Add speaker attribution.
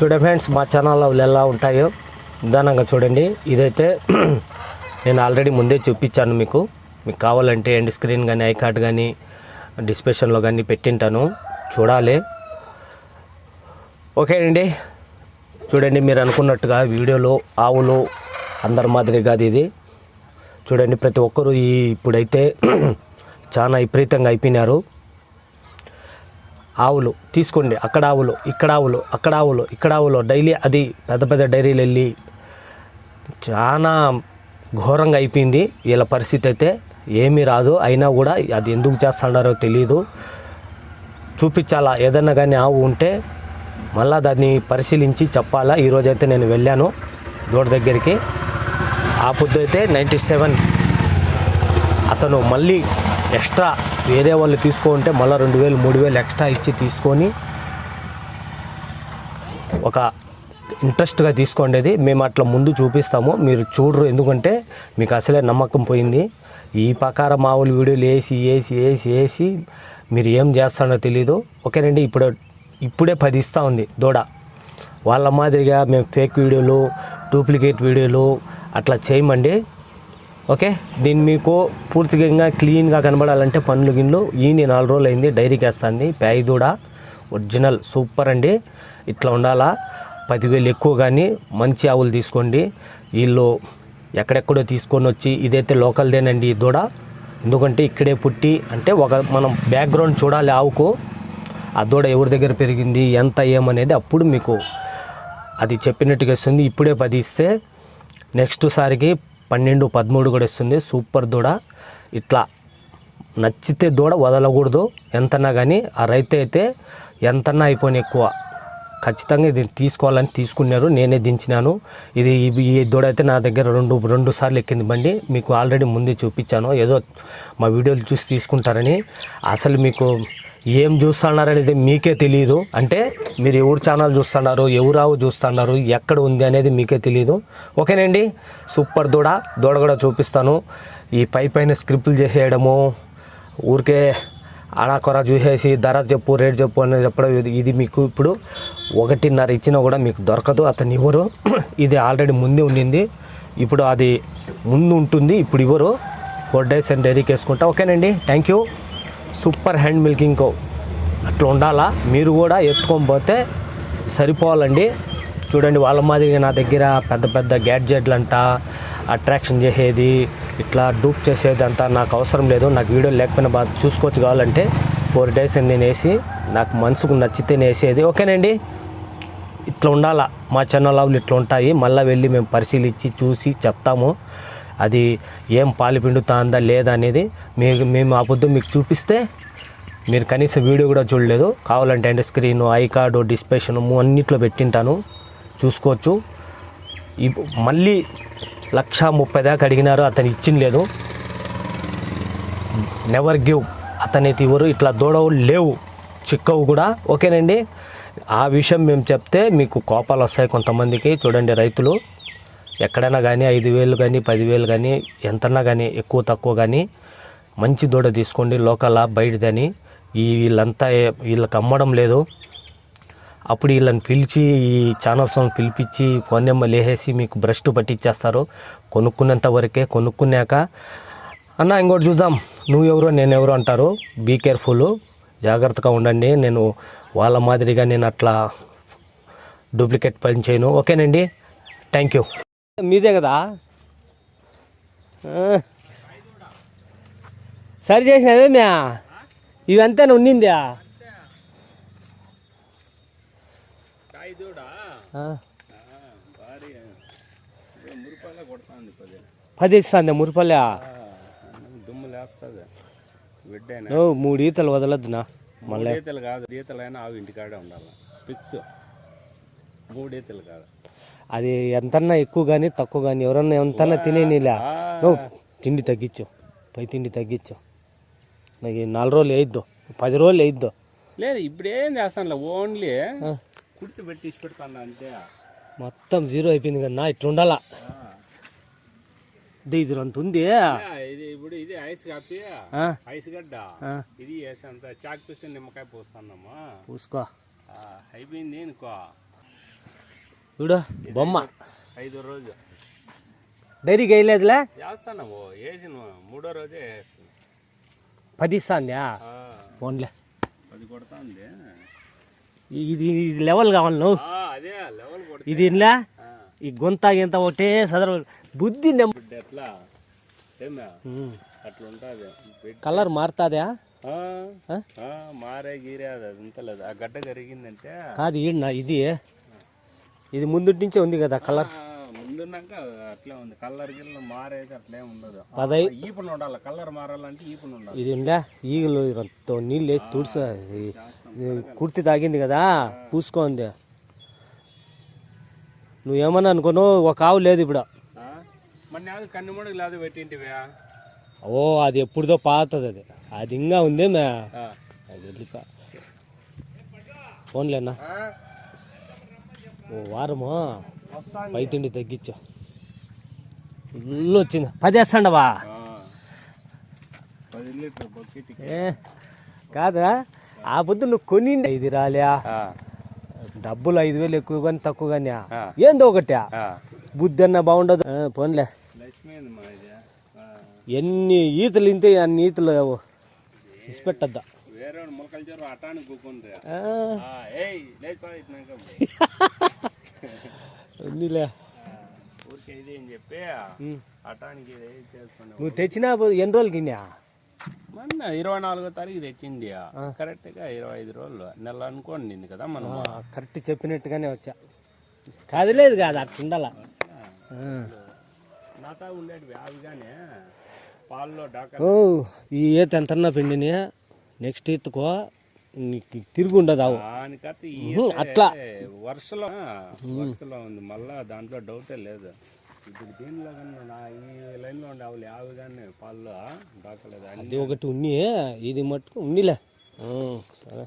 Speaker 1: చూడండి ఫ్రెండ్స్ మా ఛానల్లో ఎలా ఉంటాయో నిదానంగా చూడండి. ఇదైతే నేను ఆల్రెడీ ముందే చూపించాను మీకు. మీకు కావాలంటే ఎండ్ స్క్రీన్ కానీ ఐ కార్డ్ కానీ డిస్క్రిప్షన్లో కానీ పెట్టింటాను. చూడాలి. ఓకే అండి. చూడండి మీరు అనుకున్నట్టుగా వీడియోలో ఆవులు అందరి మాదిరి కాదు ఇది. చూడండి ప్రతి ఒక్కరూ ఈ ఇప్పుడైతే చాలా విపరీతంగా అయిపోయినారు. ఆవులు. తీసుకోండి. అక్కడ ఆవులు ఇక్కడ ఆవులు అక్కడ ఆవులు ఇక్కడ ఆవులు. డైలీ అది పెద్ద పెద్ద డైరీలు వెళ్ళి చాలా ఘోరంగా అయిపోయింది. వీళ్ళ పరిస్థితి అయితే ఏమీ రాదు. అయినా కూడా అది ఎందుకు చేస్తున్నారో తెలియదు చూపించాలా? ఏదన్నా కానీ ఆవు ఉంటే మళ్ళీ దాన్ని పరిశీలించి చెప్పాలా? ఈరోజైతే నేను వెళ్ళాను దూడ దగ్గరికి. ఆ పొద్దు అయితే నైంటీ సెవెన్. అతను మళ్ళీ ఎక్స్ట్రా వేరే వాళ్ళు తీసుకుంటే మళ్ళీ రెండు వేలు మూడు వేలు ఎక్స్ట్రా ఇచ్చి తీసుకొని ఒక ఇంట్రెస్ట్గా తీసుకోండేది. మేము అట్లా ముందు చూపిస్తాము. మీరు చూడరు. ఎందుకంటే మీకు అసలే నమ్మకం పోయింది. ఈ ప్రకారం మామూలు వీడియోలు వేసి వేసి వేసి వేసి మీరు ఏం చేస్తానో తెలీదు. ఓకేనండి ఇప్పుడు ఇప్పుడే పది ఇస్తూ ఉంది దూడ. వాళ్ళ మాదిరిగా మేము ఫేక్ వీడియోలు డూప్లికేట్ వీడియోలు అట్లా చేయమండి. ఓకే? దీన్ని మీకు పూర్తిగా ఇంకా క్లీన్గా కనబడాలంటే పండ్లు గిన్నెలు. ఈయన నాలుగు రోజులు అయింది డైరీకి వేస్తుంది ప్యాయి దూడ ఒరిజినల్ సూపర్ అండి. ఇట్లా ఉండాలా? పదివేలు ఎక్కువ కానీ మంచి ఆవులు తీసుకోండి. వీళ్ళు ఎక్కడెక్కడో తీసుకొని వచ్చి ఇదైతే లోకల్దేనండి ఈ దూడ. ఎందుకంటే ఇక్కడే పుట్టి అంటే ఒక మనం బ్యాక్గ్రౌండ్ చూడాలి ఆవుకు. ఆ దూడ ఎవరి దగ్గర పెరిగింది ఎంత ఏమనేది అప్పుడు మీకు అది చెప్పినట్టుగా ఇస్తుంది ఇప్పుడే పది ఇస్తే నెక్స్ట్ సారికి పన్నెండు పదమూడు కూడా ఇస్తుంది సూపర్ దూడ. ఇట్లా నచ్చితే దూడ వదలకూడదు. ఎంతన్నా కానీ ఆ రైతు అయితే ఎంతన్నా అయిపోయిన ఎక్కువ. ఖచ్చితంగా ఇది తీసుకోవాలని తీసుకున్నారు. నేనే దించినాను. ఇది ఈ- దూడ అయితే నా దగ్గర రెండు రెండు సార్లు ఎక్కింది బండి. మీకు ఆల్రెడీ ముందే చూపించాను. ఏదో మా వీడియోలు చూసి తీసుకుంటారని. అసలు మీకు ఏం చూస్తున్నారనేది మీకే తెలియదు అంటే మీరు ఎవరు ఛానల్ చూస్తున్నారు ఎవరు చూస్తున్నారు ఎక్కడ ఉంది అనేది మీకే తెలియదు ఓకేనండి? సూపర్ దూడ. దూడ కూడా చూపిస్తాను. ఈ పై పైన స్క్రిప్లు చేసేయడము. ఊరికే ఆడాకొర చూసేసి ధర చెప్పు రేట్ చెప్పు అని చెప్పడం ఇది- ఇది మీకు ఇప్పుడు ఒకటిన్నర ఇచ్చినా కూడా మీకు దొరకదు. అతను ఇవ్వరు ఇది ఆల్రెడీ ముందే ఉండింది. ఇప్పుడు అది ముందు ఉంటుంది. ఇప్పుడు ఇవ్వరు ఫోర్ డేస్ అండ్ డైరీకి వేసుకుంటా. ఓకేనండి. Thank you super hand milking కో అట్లా ఉండాలా? మీరు కూడా ఎత్తుకొని పోతే సరిపోవాలండి. చూడండి వాళ్ళ మాదిరిగా నా దగ్గర పెద్ద పెద్ద గ్యాడ్జెట్లు అంట అట్రాక్షన్ చేసేది ఇట్లా డూప్ చేసేది అంతా నాకు అవసరం లేదు నాకు వీడియో లేకపోయినా బాగా చూసుకోవచ్చు కావాలంటే ఫోర్ డేస్ నేను వేసి నాకు మనసుకు నచ్చితే నేను వేసేది. ఓకేనండి? ఇట్లా ఉండాలా? మా ఛానల్ ఇట్లా ఉంటాయి మళ్ళీ వెళ్ళి మేము పరిశీలించి చూసి చెప్తాము. అది ఏం పాలు పిండుతుందా లేదా అనేది మీకు మేము ఆ పొద్దు మీకు చూపిస్తే మీరు కనీసం వీడియో కూడా చూడలేదు. కావాలంటే అండ్ స్క్రీన్ ఐ కార్డు డిస్ప్లేషన్ అన్నిట్లో పెట్టింటాను. చూసుకోవచ్చు. ఇప్పుడు మళ్ళీ లక్ష ముప్పై దాకా అడిగినారు అతను ఇచ్చిన లేదు. నెవర్ గివ్ అతనైతే ఇవ్వరు ఇట్లా దూడవు లేవు. చిక్కవు కూడా. ఓకేనండి? ఆ విషయం మేము చెప్తే మీకు కోపాలు వస్తాయి కొంతమందికి. చూడండి రైతులు. ఎక్కడైనా కానీ ఐదు వేలు కానీ పదివేలు కానీ ఎంతన్నా కానీ ఎక్కువ తక్కువ కానీ మంచి దూడ తీసుకోండి లోకల్ బయటదని. ఈ వీళ్ళంతా వీళ్ళకి అమ్మడం లేదు. అప్పుడు వీళ్ళని పిలిచి ఈ ఛానల్స్ పిలిపించి ఫోన్ నెంబర్ లేసేసి మీకు బ్రష్ పట్టించేస్తారు కొనుక్కున్నంత వరకే కొనుక్కున్నాక అన్న ఇంకోటి చూద్దాం. నువ్వు ఎవరో నేను ఎవరో అంటారు. బీ కేర్ఫుల్ జాగ్రత్తగా ఉండండి. నేను వాళ్ళ మాదిరిగా నేను అట్లా డూప్లికేట్ పని చేయను. ఓకేనండి? Thank you. మీదే కదా? సరి చేసినవే మ్యా? ఇవంతా ఉండిందా పది ఇస్తుంది మురిపల్లె.
Speaker 2: దుమ్ము
Speaker 1: మూడు ఈతలు వదలొద్దునా? మళ్ళీ.
Speaker 2: ఈతలు కాదు ఈతలైనా ఆవు ఇంటికాడే ఉండాలి. ఫిక్స్. మూడు ఈతలు కాదు.
Speaker 1: అది ఎంతన్నా ఎక్కువ కానీ తక్కువ కానీ ఎవరన్నా ఎంతన్నా తినేనిలే నువ్వు తిండి తగ్గించు. పై తిండి తగ్గించు. నాకు ఈ నాలుగు రోజులు వేయిద్దు. పది రోజులు వేయిద్దు.
Speaker 2: లేదు ఇప్పుడు ఏం చేస్తాను ఓన్లీ కుర్చీ పెట్టి ఇచ్చి పెడతాను అంతే
Speaker 1: మొత్తం జీరో అయిపోయింది కదా ఇట్లా ఉండాలా? ఇది అంత ఉంది?
Speaker 2: ఇది ఇప్పుడు ఇది ఐస్ కాపీ ఐస్ గడ్డ. ఇది వేసేంత చాక్ పీస్ నిమ్మకాయ పోస్తున్నామా
Speaker 1: పూసుకో.
Speaker 2: అయిపోయింది అనుకో
Speaker 1: చూడు బొమ్మ.
Speaker 2: ఐదు రోజు.
Speaker 1: డైరీకి వేయలేదులే?
Speaker 2: చేస్తాను ఓ వేసిన మూడో రోజే వేస్తాను
Speaker 1: పది ఇస్తాందా?
Speaker 2: ఆ,
Speaker 1: ఫోన్లే
Speaker 2: అది కొడతా ఉంది
Speaker 1: ఇది ఇది లెవెల్ కావాలి నువ్వు. ఇది ఇన్లే
Speaker 2: ఆ,
Speaker 1: ఈ గొంత గింత ఒకటే సదర బుద్ధి కలర్ మారుతాదా?
Speaker 2: మారే గీరే అది ఆ గడ్డ జరిగిందంటే
Speaker 1: కాదు ఇది. ఇది ముందు నుంచే ఉంది కదా కలర్
Speaker 2: ఆ, ముందున్నాక అట్లే ఉంది. కలర్ గిల్ల మారేది అట్లే ఉండదు.
Speaker 1: పదై
Speaker 2: ఈపును ఉండాలి. కలర్ మారాలంటే ఈపును ఉండాలి.
Speaker 1: ఇది ఉండే ఈగలు ఇవంతో నీళ్ళు వేసి తుడిస కుర్తి తాగింది కదా? పూసుకోంది నువ్వేమన్నా అనుకోను ఒక ఆవు లేదు ఇప్పుడు.
Speaker 2: కన్ను ముడుగు లేదు పెట్టింటివే.
Speaker 1: ఓ అది ఎప్పుడుదో పాతది అది. అది ఇంకా ఉందే మే. ఫోన్లేనా ఓ వారము?
Speaker 2: వస్తాను
Speaker 1: పై తిండి తగ్గించు. ఫుల్ వచ్చింది పది వేస్తాండవా? కాదా ఆ పొద్దు నువ్వు కొని ఇది రాలే. డబ్బులు ఐదు వేలు ఎక్కువ కానీ తక్కువ కానీ. ఏందో ఒకటి. బుద్ధి అన్న బాగుండదు. పోన్లే. ఎన్ని ఈతలు ఇంతే అన్ని ఈతలు ఇసిపెట్టద్దా. నువ్వు తెచ్చినా ఎన్ని రోజులకి ఇన్నా
Speaker 2: మొన్న ఇరవై నాలుగో తారీఖు తెచ్చింది. కరెక్ట్గా ఇరవై ఐదు రోజులు. నెల అనుకోండి కదా మనం
Speaker 1: కరెక్ట్ చెప్పినట్టుగానే వచ్చా. కదిలేదు కాదు ఆ.
Speaker 2: నాతా ఉండేటివి పాల్లో డాక్టర్
Speaker 1: ఈ ఈత ఎంతన్నా పిండిని నెక్స్ట్ ఈతకో నీకు తిరిగి ఉండదు ఉహు, అట్లా.
Speaker 2: వరుసలో వరుసలో ఉంది. మళ్ళా దాంట్లో డౌటే లేదు. ఇప్పుడు దీనిలో కన్నా నా ఈ లైన్లో ఉండే ఆవులు యావి కానీ పాల్లో డాకలేదు అన్ని
Speaker 1: ఇది ఒకటి ఉన్ని ఇది మట్టుకు ఉన్నిలే. సరే.